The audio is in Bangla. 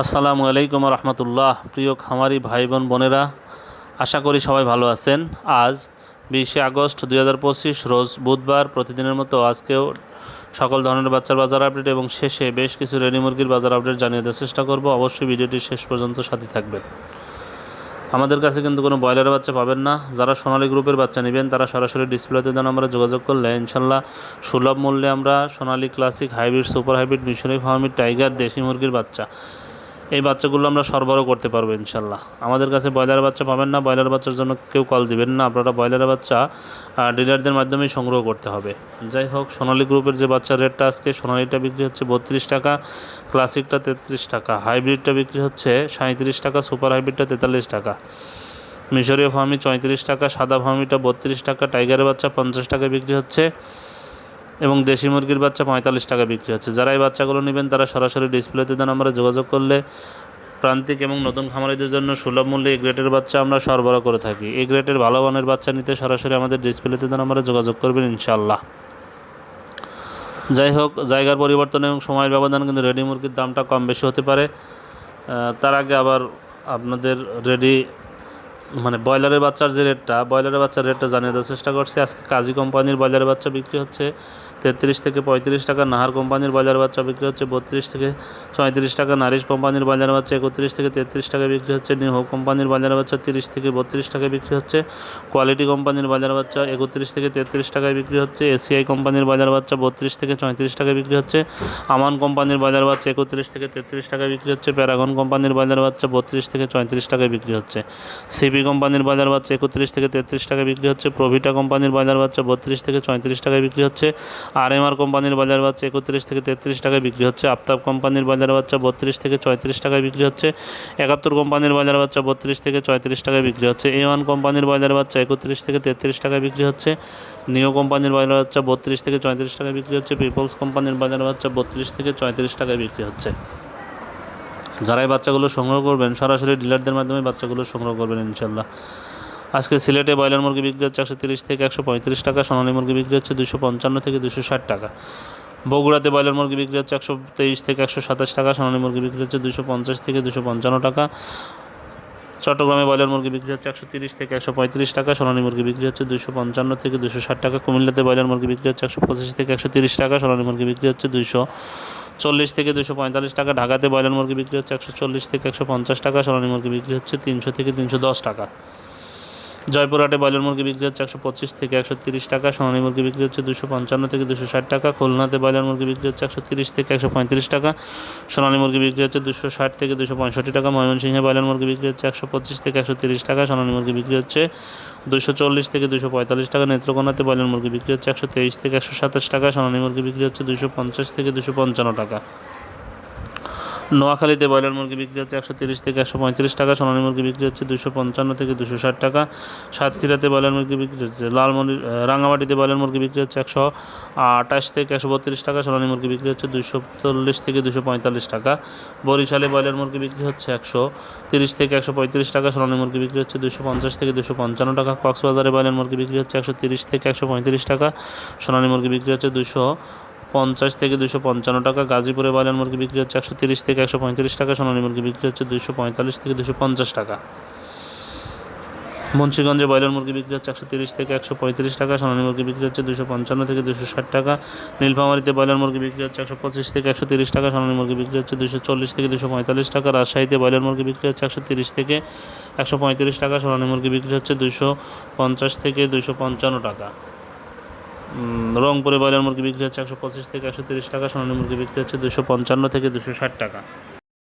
আসসালামু আলাইকুম রহমতুল্লাহ। প্রিয় খামারি ভাই বোন বোনেরা, আশা করি সবাই ভালো আছেন। আজ বিশে আগস্ট দুই হাজার পঁচিশ, রোজ বুধবার প্রতিদিনের মতো আজকেও সকল ধরনের বাচ্চার বাজার আপডেট এবং শেষে বেশ কিছু রেডি মুরগির বাজার আপডেট জানিয়ে দেওয়ার চেষ্টা করব। অবশ্যই ভিডিওটি শেষ পর্যন্ত সাথে থাকবেন। আমাদের কাছে কিন্তু কোনো ব্রয়লারের বাচ্চা পাবেন না। যারা সোনালী গ্রুপের বাচ্চা নেবেন, তারা সরাসরি ডিসপ্লেতে দেন আমরা যোগাযোগ করলে ইনশাল্লাহ সুলভ মূল্যে আমরা Sonali classic hybrid, super hybrid Mishri ফার্মির tiger, দেশি মুরগির বাচ্চা এই বাচ্চাগুলো আমরা সরবরাহ করতে পারব ইনশাল্লাহ। আমাদের কাছে ব্রয়লার বাচ্চা পাবেন না, ব্রয়লার বাচ্চার জন্য কেউ কল দিবেন না। আপনারা ব্রয়লারের বাচ্চা ডিলারদের মাধ্যমেই সংগ্রহ করতে হবে। যাই হোক, সোনালী গ্রুপের যে বাচ্চার রেটটা আজকে, সোনালিটা বিক্রি হচ্ছে বত্রিশ টাকা, ক্লাসিকটা তেত্রিশ টাকা, হাইব্রিডটা বিক্রি হচ্ছে সাঁত্রিশ টাকা, সুপার হাইব্রিডটা তেতাল্লিশ টাকা। মিশরীয় ফার্মি চৌত্রিশ টাকা, সাদা ফার্মিটা বত্রিশ টাকা, টাইগারের বাচ্চা পঞ্চাশ টাকা বিক্রি হচ্ছে। এবং দেশি মুরগির বাচ্চা পঁয়তাল্লিশ টাকা বিক্রি হচ্ছে। যারা এই বাচ্চাগুলো নেবেন, তারা সরাসরি ডিসপ্লেতে দেন আমরা যোগাযোগ করলে প্রান্তিক এবং নতুন খামারিদের জন্য সুলভ মূল্যে এই গ্রেটের বাচ্চা আমরা সরবরাহ করে থাকি। এই গ্রেটের ভালো মানের বাচ্চা নিতে সরাসরি আমাদের ডিসপ্লেতে দেন আমরা যোগাযোগ করবেন ইনশাল্লাহ যাই হোক, জায়গার পরিবর্তন এবং সময়ের ব্যবধান কিন্তু রেডি মুরগির দামটা কম বেশি হতে পারে। তার আগে আবার আপনাদের রেডি মানে ব্রয়লারের বাচ্চার যে রেটটা, ব্রয়লারের বাচ্চার রেটটা জানিয়ে দেওয়ার চেষ্টা করছি। আজকে কাজী কোম্পানির ব্রয়লারের বাচ্চা বিক্রি হচ্ছে তেত্রিশ থেকে পঁয়ত্রিশ টাকা নাহার কোম্পানির বাজার বাচ্চা বিক্রি হচ্ছে বত্রিশ থেকে চৌত্রিশ টাকা, নারিশ কোম্পানির বাজার বাচ্চা একত্রিশ থেকে তেত্রিশ টাকা বিক্রি হচ্ছে, নিউ কোম্পানির বাজার বাচ্চা তিরিশ থেকে বত্রিশ টাকা বিক্রি হচ্ছে, কোয়ালিটি কোম্পানির বাজার বাচ্চা একত্রিশ থেকে তেত্রিশ টাকায় বিক্রি হচ্ছে, এসিআই কোম্পানির বাজার বাচ্চা বত্রিশ থেকে চৌত্রিশ টাকা বিক্রি হচ্ছে, আমান কোম্পানির বাজার বাচ্চা একত্রিশ থেকে তেত্রিশ টাকা বিক্রি হচ্ছে, প্যারাগন কোম্পানির বাজার বাচ্চা বত্রিশ থেকে চৌত্রিশ টাকায় বিক্রি হচ্ছে, সিপি কোম্পানির বাজার বাচ্চা একত্রিশ থেকে তেত্রিশ টাকা বিক্রি হচ্ছে, প্রভিটা কোম্পানির বাজার বাচ্চা বত্রিশ থেকে চৌত্রিশ টাকায় বিক্রি হচ্ছে আর এম কোম্পানির ব্রয়লার বাচ্চা একত্রিশ থেকে তেত্রিশ টাকায় বিক্রি হচ্ছে। আফতাব কোম্পানির বাজার বাচ্চা বত্রিশ থেকে চৌত্রিশ টাকায় বিক্রি হচ্ছে। একাত্তর কোম্পানির বাজার বাচ্চা বত্রিশ থেকে চৌত্রিশ টাকায় বিক্রি হচ্ছে। এ ওয়ান কোম্পানির ব্রয়লার বাচ্চা একত্রিশ থেকে তেত্রিশ টাকায় বিক্রি হচ্ছে। নিও কোম্পানির ব্রয়লার বাচ্চা বত্রিশ থেকে চৌত্রিশ টাকায় বিক্রি হচ্ছে। পিপলস কোম্পানির ব্রয়লার বাচ্চা বত্রিশ থেকে চৌত্রিশ টাকায় বিক্রি হচ্ছে। যারাই বাচ্চাগুলো সংগ্রহ করবেন, সরাসরি ডিলারদের মাধ্যমে বাচ্চাগুলো সংগ্রহ করবেন ইনশাল্লাহ। আজকে সিলেটে ব্রয়লার মুরগি বিক্রি হচ্ছে একশো তিরিশ থেকে একশো পঁয়ত্রিশ টাকা সোনালী মুরগি বিক্রি হচ্ছে দুশো পঞ্চান্ন থেকে দুশো ষাট টাকা বগুড়াতে ব্রয়লার মুরগি বিক্রি হচ্ছে একশো তেইশ থেকে একশো সাতাশ টাকা সোনালী মুরগি বিক্রি হচ্ছে দুশো পঞ্চাশ থেকে দুশো পঞ্চান্ন টাকা চট্টগ্রামে ব্রয়লার মুরগি বিক্রি হচ্ছে একশো তিরিশ থেকে একশো পঁয়ত্রিশ টাকা সোনালী মুরগি বিক্রি হচ্ছে দুশো পঞ্চান্ন থেকে দুশো ষাট টাকা কুমিল্লাতে ব্রয়লার মুরগি বিক্রি হচ্ছে একশো পঁচিশ থেকে একশো তিরিশ টাকা সোনালী মুরগি বিক্রি হচ্ছে দুশো চল্লিশ থেকে দুশো পঁয়তাল্লিশ টাকা ঢাকাতে ব্রয়লার মুরগি বিক্রি হচ্ছে একশো চল্লিশ থেকে একশো পঞ্চাশ টাকা সোনালী মুরগি বিক্রি হচ্ছে তিনশো থেকে তিনশো দশ টাকা জয়পুরহাটে ব্রয়লার মুরগি বিক্রি হচ্ছে একশো পঁচিশ থেকে একশো তিরিশ টাকা, সোনালী মুরগি বিক্রি হচ্ছে দুশো পঞ্চান্ন থেকে দুশো ষাট টাকা, খুলনাতে ব্রয়লার মুরগি বিক্রি হচ্ছে একশো তিরিশ থেকে একশো পঁয়ত্রিশ টাকা, সোনালী মুরগি বিক্রি হচ্ছে দুশো ষাট থেকে দুশো পঁয়ষট্টি টাকা, ময়মনসিংহে ব্রয়লার মুরগি বিক্রি হচ্ছে একশো পঁচিশ থেকে একশো তিরিশ টাকা, সোনালী মুরগি বিক্রি হচ্ছে দুশো চল্লিশ থেকে দুশো পঁয়তাল্লিশ টাকা, নেত্রকোনাতে ব্রয়লার মুরগি বিক্রি হচ্ছে একশো তেইশ থেকে একশো সাতাশ টাকা, সোনালী মুরগি বিক্রি হচ্ছে দুশো পঞ্চাশ থেকে দুশো পঞ্চান্ন টাকা। নোয়াখালীতে ব্রয়লার মুরগি বিক্রি হচ্ছে একশো তিরিশ থেকে একশো পঁয়ত্রিশ টাকা, সোনালী মুরগি বিক্রি হচ্ছে দুশো পঞ্চান্ন থেকে দুশো ষাট টাকা, সাতক্ষীরাতে ব্রয়লার মুরগি বিক্রি হচ্ছে লালমনি রাঙামাটিতে ব্রয়লার মুরগি বিক্রি হচ্ছে একশো আটাশ থেকে একশো বত্রিশ টাকা, সোনালী মুরগি বিক্রি হচ্ছে দুশো চল্লিশ থেকে দুশো পঁয়তাল্লিশ টাকা, বরিশালে ব্রয়লার মুরগি বিক্রি হচ্ছে একশো তিরিশ থেকে একশো পঁয়ত্রিশ টাকা, সোনালী মুরগি বিক্রি হচ্ছে দুশো পঞ্চাশ থেকে দুশো পঞ্চান্ন টাকা, কক্সবাজারে ব্রয়লার মুরগি বিক্রি হচ্ছে একশো তিরিশ থেকে একশো পঁয়ত্রিশ টাকা, সোনালী মুরগি বিক্রি হচ্ছে দুশো পঞ্চাশ থেকে দুশো পঞ্চান্ন টাকা। গাজীপুরে ব্রয়লার মুরগি বিক্রি হচ্ছে একশো তিরিশ থেকে একশো পঁয়ত্রিশ টাকা। সোনালী মুরগি বিক্রি হচ্ছে দুশো পঁয়তাল্লিশ থেকে দুশো পঞ্চাশ টাকা। মুন্সিগঞ্জে ব্রয়লার মুরগি বিক্রি হচ্ছে একশো তিরিশ থেকে একশো পঁয়ত্রিশ টাকা। সোনালী মুরগি বিক্রি হচ্ছে দুশো পঞ্চান্ন থেকে দুশো ষাট টাকা। নীলফামারিতে ব্রয়লার মুরগি বিক্রি হচ্ছে একশো পঁচিশ থেকে একশো তিরিশ টাকা। সোনালী মুরগি বিক্রি হচ্ছে দুশো চল্লিশ থেকে দুশো পঁয়তাল্লিশ টাকা। রাজশাহীতে ব্রয়লার মুরগি বিক্রি হচ্ছে একশো তিরিশ থেকে একশো পঁয়ত্রিশ টাকা। সোনালী মুরগি বিক্রি হচ্ছে দুশো পঞ্চাশ থেকে দুশো পঞ্চান্ন টাকা। রংপুরে ব্রয়লার মুরগি বিক্রি হচ্ছে একশো পঁচিশ থেকে একশো তিরিশ টাকা, সোনালী মুরগি বিক্রি হচ্ছে দুশো পঞ্চান্ন থেকে দুশো ষাট টাকা।